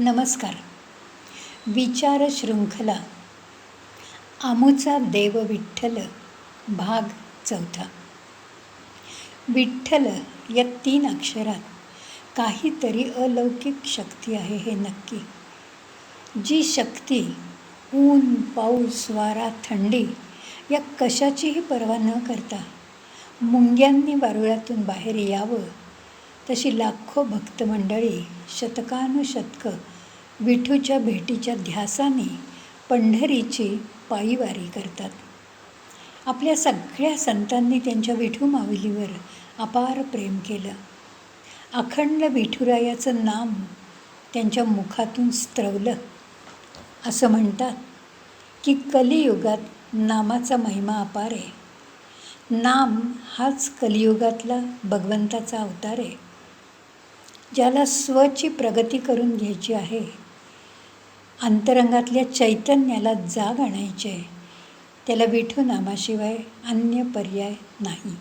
नमस्कार. विचार शृंखला. आमुचा देव विठ्ठल भाग चौथा. विठ्ठल या तीन अक्षरात काहीतरी अलौकिक शक्ती आहे हे नक्की. जी शक्ती ऊन पाऊस वारा थंडी या कशाचीही पर्वा न करता मुंग्यांनी वारुळातून बाहेर यावं तशी लाखो भक्तमंडळी शतकानुशतकं विठूच्या भेटीच्या ध्यासाने पंढरीची पायीवारी करतात. आपल्या सगळ्या संतांनी त्यांच्या विठू माऊलीवर अपार प्रेम केलं. अखंड विठुरायाचं नाम त्यांच्या मुखातून स्त्रवलं. असं म्हणतात की कलियुगात नामाचा महिमा अपार आहे. नाम हाच कलियुगातला भगवंताचा अवतार आहे. ज्याला स्वची प्रगती करून घ्यायची आहे. अंतरंगातल्या चैतन्याला जाग आणायची आहे. त्याला विठू नामाशिवाय अन्य पर्याय नाही.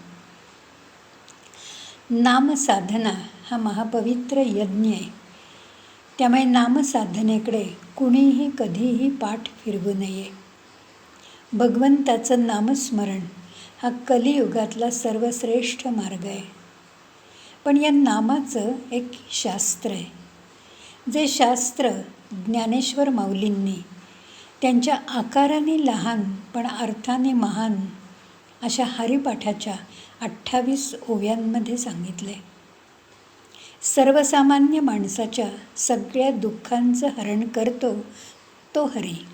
नामसाधना हा महापवित्र यज्ञ आहे. त्यामुळे नामसाधनेकडे कुणीही कधीही पाठ फिरवू नये. भगवंताचं नामस्मरण हा कलियुगातला सर्वश्रेष्ठ मार्ग आहे. पण या नामाचं एक शास्त्र आहे. जे शास्त्र ज्ञानेश्वर माऊलींनी त्यांच्या आकाराने लहान पण अर्थाने महान अशा हरिपाठाच्या अठ्ठावीस ओव्यांमध्ये सांगितले सर्वसामान्य माणसाच्या सगळ्या दुःखांचं हरण करतो तो हरी.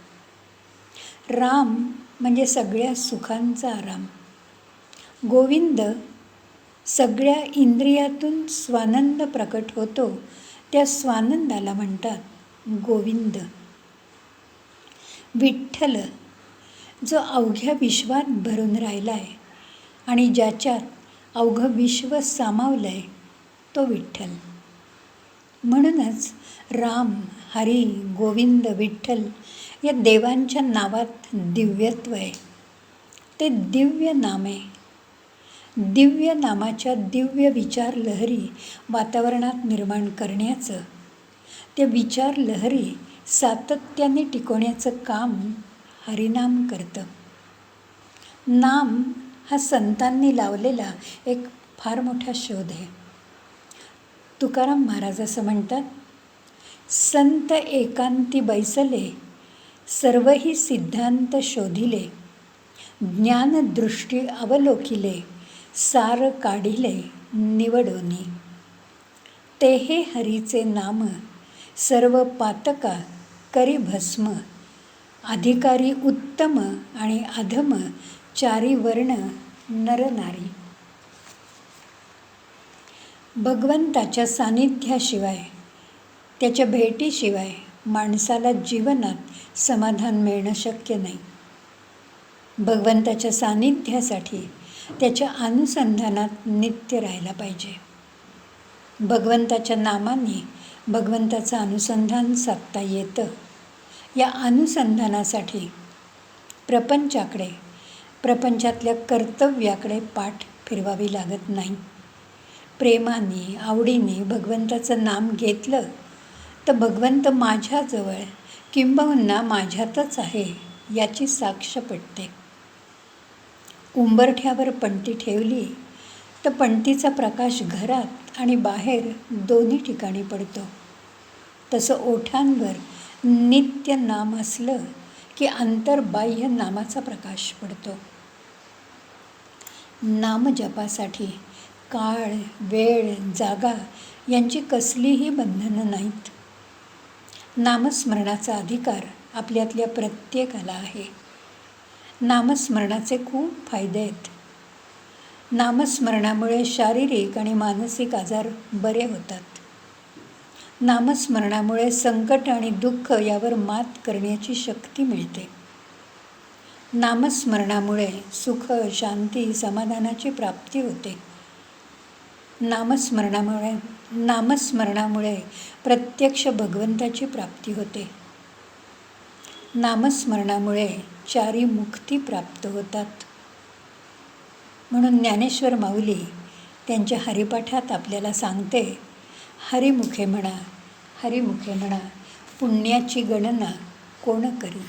राम म्हणजे सगळ्या सुखांचा आराम गोविंद सगळ्या इंद्रियातून स्वानंद प्रकट होतो. त्या स्वानंदाला म्हणतात गोविंद. विठ्ठल जो अवघ्या विश्वात भरून राहिला आहे आणि ज्याच्यात अवघं विश्व सामावलं आहे तो विठ्ठल. म्हणूनच राम हरी गोविंद विठ्ठल या देवांच्या नावात दिव्यत्व आहे. ते दिव्य नाम आहे. दिव्य नामाच्या दिव्य विचार लहरी वातावरणात निर्माण करण्याचं. त्या विचार लहरी सातत्याने टिकवण्याचं काम हरिनाम करतं. नाम हा संतांनी लावलेला एक फार मोठा शोध आहे. तुकाराम महाराज असं म्हणतात संत एकांती बैसले सर्वही सिद्धांत शोधिले ज्ञानदृष्टी अवलोकिले सार काढिले निवडोनी. ते हे हरीचे नाम सर्व पातका करी भस्म. अधिकारी उत्तम आणि अधम चारी वर्ण नरनारी भगवंताच्या सानिध्याशिवाय त्याच्या भेटीशिवाय माणसाला जीवनात समाधान मिळणं शक्य नाही. भगवंताच्या सानिध्यासाठी त्याच्या अनुसंधानात नित्य राहायला पाहिजे. भगवंताच्या नामाने भगवंताचं अनुसंधान साधता येतं. या अनुसंधानासाठी प्रपंचाकडे प्रपंचातल्या कर्तव्याकडे पाठ फिरवावी लागत नाही. प्रेमाने आवडीने भगवंताचं नाम घेतलं तर भगवंत माझ्याजवळ किंबहुना माझ्यातच आहे याची साक्ष पटते. उंबरठ्यावर पणती ठेवली तर पणतीचा प्रकाश घरात आणि बाहेर दोन्ही ठिकाणी पडतो. तसं ओठांवर नित्य नाम असलं की अंतर्बाह्य नामाचा प्रकाश पडतो. नामजपासाठी काळ वेळ जागा यांची कसलीही बंधनं नाहीत. नामस्मरणाचा अधिकार आपल्यातल्या प्रत्येकाला आहे. नामस्मरणाचे खूप फायदे आहेत. नामस्मरणामुळे शारीरिक आणि मानसिक आजार बरे होतात. नामस्मरणामुळे संकट आणि दुःख यावर मात करण्याची शक्ती मिळते. नामस्मरणामुळे सुख शांती समाधानाची प्राप्ती होते. नामस्मरणामुळे नामस्मरणामुळे प्रत्यक्ष भगवंताची प्राप्ती होते. नामस्मरणामुळे चारी मुक्ती प्राप्त होतात. म्हणून ज्ञानेश्वर माऊली त्यांच्या हरिपाठात आपल्याला सांगते हरिमुखे म्हणा हरिमुखे म्हणा पुण्याची गणना कोण करी?